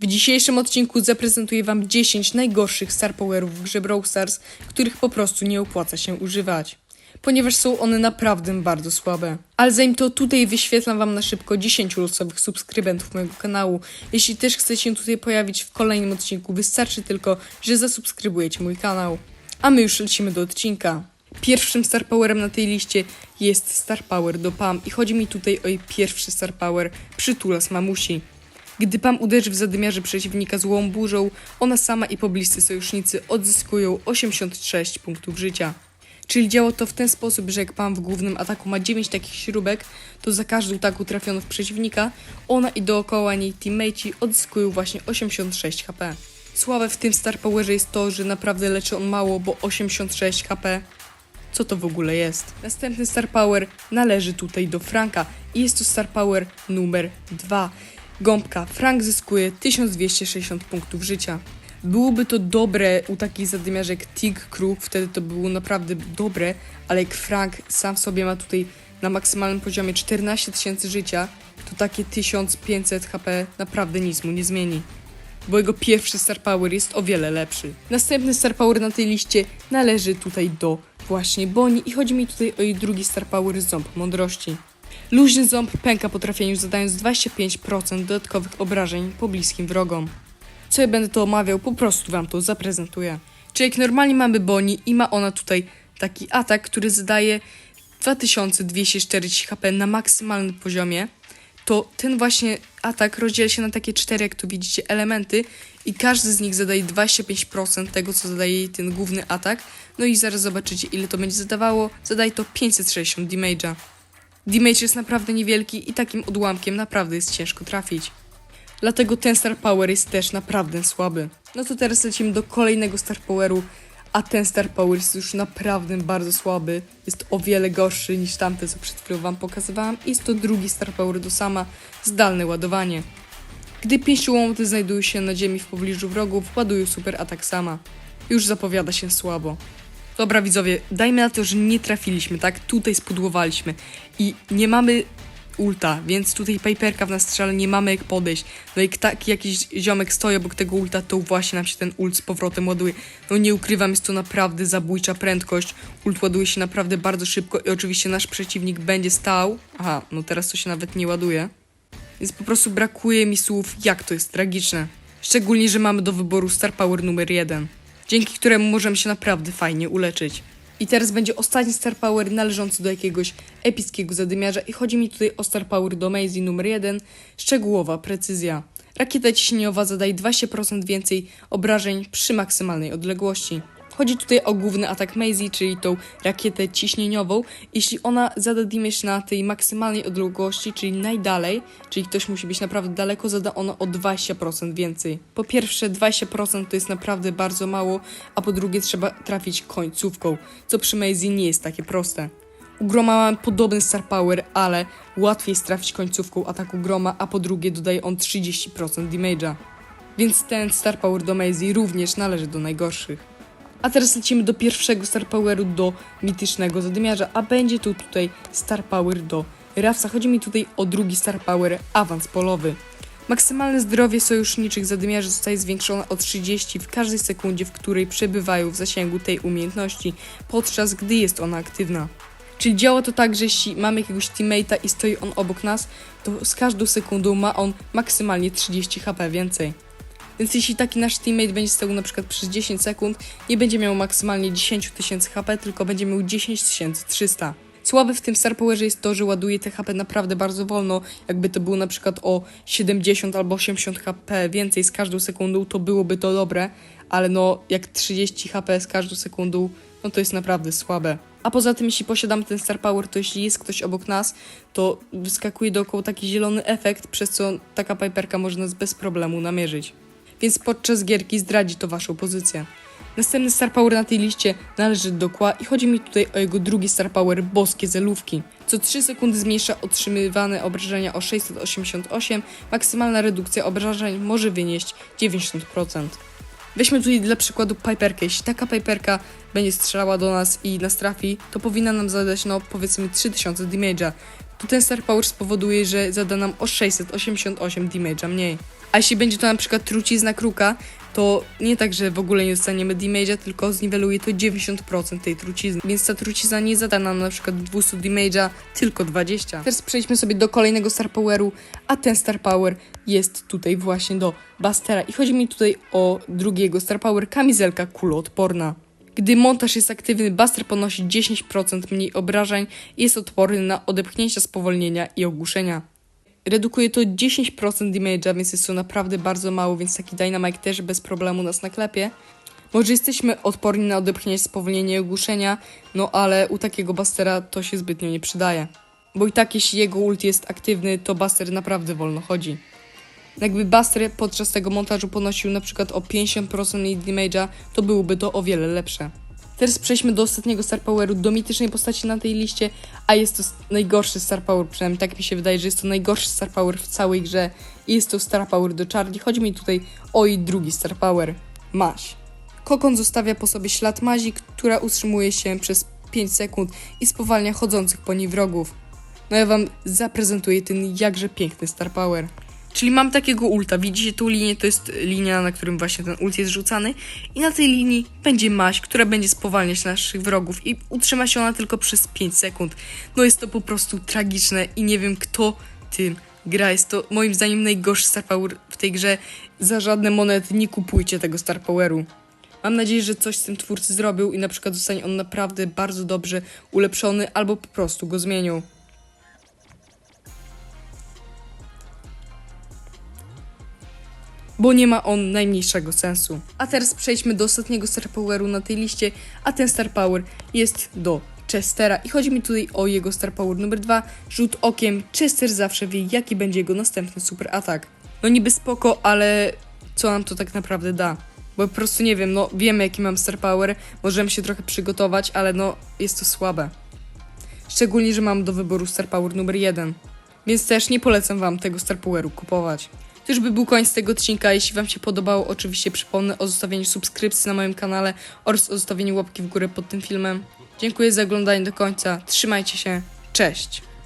W dzisiejszym odcinku zaprezentuję Wam 10 najgorszych Star Powerów w grze Brawl Stars, których po prostu nie opłaca się używać. Ponieważ są one naprawdę bardzo słabe. Ale zanim to tutaj wyświetlam Wam na szybko 10 losowych subskrybentów mojego kanału. Jeśli też chcecie się tutaj pojawić w kolejnym odcinku, wystarczy tylko, że zasubskrybujecie mój kanał. A my już lecimy do odcinka. Pierwszym Star Powerem na tej liście jest Star Power do Pam i chodzi mi tutaj o jej pierwszy Star Power, przytulas mamusi. Gdy Pam uderzy w zadymiarze przeciwnika złą burzą, ona sama i pobliscy sojusznicy odzyskują 86 punktów życia. Czyli działa to w ten sposób, że jak Pam w głównym ataku ma 9 takich śrubek, to za każdą taką trafioną w przeciwnika, ona i dookoła niej teammateci odzyskują właśnie 86 HP. Słabe w tym Star Powerze jest to, że naprawdę leczy on mało, bo 86 HP co to w ogóle jest. Następny Star Power należy tutaj do Franka i jest to Star Power numer 2. Gąbka. Frank zyskuje 1260 punktów życia. Byłoby to dobre u takich zadymiarzy jak Tig Kruk, wtedy to było naprawdę dobre, ale jak Frank sam w sobie ma tutaj na maksymalnym poziomie 14 tysięcy życia, to takie 1500 HP naprawdę nic mu nie zmieni bo jego pierwszy Star Power jest o wiele lepszy. Następny Star Power na tej liście należy tutaj do właśnie Boni i chodzi mi tutaj o jej drugi Star Power Ząb Mądrości. Luźny ząb pęka po trafieniu zadając 25% dodatkowych obrażeń pobliskim wrogom. Co ja będę to omawiał, po prostu wam to zaprezentuję. Czyli jak normalnie mamy Boni i ma ona tutaj taki atak, który zadaje 2240 HP na maksymalnym poziomie, to ten właśnie atak rozdziela się na takie cztery, jak tu widzicie, elementy i każdy z nich zadaje 25% tego, co zadaje jej ten główny atak. No i zaraz zobaczycie, ile to będzie zadawało. Zadaje to 560 damage'a. Damage jest naprawdę niewielki i takim odłamkiem naprawdę jest ciężko trafić. Dlatego ten Star Power jest też naprawdę słaby. No to teraz lecimy do kolejnego Star Poweru, a ten Star Power jest już naprawdę bardzo słaby. Jest o wiele gorszy niż tamte, co przed chwilą wam pokazywałam. Jest to drugi Star Power do sama, zdalne ładowanie. Gdy pięści łomoty znajdują się na ziemi w pobliżu wrogów, ładują super atak sama. Już zapowiada się słabo. Dobra widzowie, dajmy na to, że nie trafiliśmy, tak? Tutaj spudłowaliśmy i nie mamy ulta, więc tutaj Piperka w nas strzela, nie mamy jak podejść. No i taki jakiś ziomek stoi obok tego ulta, to właśnie nam się ten ult z powrotem ładuje. No nie ukrywam, jest to naprawdę zabójcza prędkość. Ult ładuje się naprawdę bardzo szybko i oczywiście nasz przeciwnik będzie stał. Aha, no teraz to się nawet nie ładuje. Więc po prostu brakuje mi słów, jak to jest tragiczne. Szczególnie, że mamy do wyboru Star Power numer 1, dzięki któremu możemy się naprawdę fajnie uleczyć. I teraz będzie ostatni Star Power należący do jakiegoś epickiego zadymiarza i chodzi mi tutaj o Star Power do Maisie numer 1, szczegółowa precyzja. Rakieta ciśnieniowa zadaje 20% więcej obrażeń przy maksymalnej odległości. Chodzi tutaj o główny atak Maisie, czyli tą rakietę ciśnieniową. Jeśli ona zada damage na tej maksymalnej odległości, czyli najdalej, czyli ktoś musi być naprawdę daleko, zada ona o 20% więcej. Po pierwsze, 20% to jest naprawdę bardzo mało, a po drugie trzeba trafić końcówką, co przy Maisie nie jest takie proste. U Groma mamy podobny Star Power, ale łatwiej jest trafić końcówką ataku Groma, a po drugie dodaje on 30% damage'a. Więc ten Star Power do Maisie również należy do najgorszych. A teraz lecimy do pierwszego Star Poweru do mitycznego zadymiarza, a będzie to tutaj Star Power do Rawsa. Chodzi mi tutaj o drugi Star Power, awans polowy. Maksymalne zdrowie sojuszniczych zadymiarzy zostaje zwiększone o 30 w każdej sekundzie, w której przebywają w zasięgu tej umiejętności, podczas gdy jest ona aktywna. Czyli działa to tak, że jeśli mamy jakiegoś teammate'a i stoi on obok nas, to z każdą sekundą ma on maksymalnie 30 HP więcej. Więc jeśli taki nasz teammate będzie stał na przykład przez 10 sekund, nie będzie miał maksymalnie 10 tysięcy HP, tylko będzie miał 10 300. Słabe w tym Star Powerze jest to, że ładuje te HP naprawdę bardzo wolno. Jakby to było na przykład o 70 albo 80 HP więcej z każdą sekundą, to byłoby to dobre, ale no jak 30 HP z każdą sekundą, no to jest naprawdę słabe. A poza tym, jeśli posiadamy ten Star Power, to jeśli jest ktoś obok nas, to wyskakuje dookoła taki zielony efekt, przez co taka Piperka może nas bez problemu namierzyć więc podczas gierki zdradzi to waszą pozycję. Następny Star Power na tej liście należy do Kła i chodzi mi tutaj o jego drugi Star Power, boskie zelówki. Co 3 sekundy zmniejsza otrzymywane obrażenia o 688, maksymalna redukcja obrażeń może wynieść 90%. Weźmy tutaj dla przykładu Piperkę. Jeśli taka Piperka będzie strzelała do nas i nas trafi, to powinna nam zadać, no powiedzmy 3000 damage'a. To ten Star Power spowoduje, że zada nam o 688 damage'a mniej. A jeśli będzie to na przykład trucizna kruka, to nie tak, że w ogóle nie dostaniemy damage'a, tylko zniweluje to 90% tej trucizny. Więc ta trucizna nie zada nam na przykład 200 damage'a, tylko 20. Teraz przejdźmy sobie do kolejnego Star Poweru, a ten Star Power jest tutaj właśnie do Bastera. I chodzi mi tutaj o drugiego Star Power, kamizelka kuloodporna. Gdy montaż jest aktywny, Buster ponosi 10% mniej obrażeń i jest odporny na odepchnięcia, spowolnienia i ogłuszenia. Redukuje to 10% damage'a, więc jest to naprawdę bardzo mało, więc taki Dynamite też bez problemu nas naklepie. Może jesteśmy odporni na odepchnięcie, spowolnienie i ogłuszenia, no ale u takiego Bustera to się zbytnio nie przydaje. Bo i tak jeśli jego ult jest aktywny, to Buster naprawdę wolno chodzi. Jakby Buster podczas tego montażu ponosił na przykład o 50% mniej damage'a, to byłoby to o wiele lepsze. Teraz przejdźmy do ostatniego Star Poweru, do mitycznej postaci na tej liście, a jest to najgorszy Star Power, przynajmniej tak mi się wydaje, że jest to najgorszy Star Power w całej grze i jest to Star Power do Charlie. Chodzi mi tutaj o jej drugi Star Power, Maś. Kokon zostawia po sobie ślad mazi, która utrzymuje się przez 5 sekund i spowalnia chodzących po niej wrogów. No ja wam zaprezentuję ten jakże piękny Star Power. Czyli mam takiego ulta, widzicie tą linię, to jest linia, na którym właśnie ten ult jest rzucany i na tej linii będzie maść, która będzie spowalniać naszych wrogów i utrzyma się ona tylko przez 5 sekund. No jest to po prostu tragiczne i nie wiem kto tym gra. Jest to moim zdaniem najgorszy Star Power w tej grze. Za żadne monety nie kupujcie tego Star Poweru. Mam nadzieję, że coś z tym twórcy zrobił i na przykład zostanie on naprawdę bardzo dobrze ulepszony albo po prostu go zmienią. Bo nie ma on najmniejszego sensu. A teraz przejdźmy do ostatniego Star Poweru na tej liście, a ten Star Power jest do Chestera i chodzi mi tutaj o jego Star Power numer 2. Rzut okiem, Chester zawsze wie jaki będzie jego następny super atak. No niby spoko, ale co nam to tak naprawdę da? Bo po prostu nie wiem, no wiemy jaki mam Star Power, możemy się trochę przygotować, ale no jest to słabe. Szczególnie, że mam do wyboru Star Power numer 1. Więc też nie polecam wam tego Star Poweru kupować. To już by był koniec tego odcinka. Jeśli wam się podobało, oczywiście przypomnę o zostawieniu subskrypcji na moim kanale oraz o zostawieniu łapki w górę pod tym filmem. Dziękuję za oglądanie do końca. Trzymajcie się. Cześć!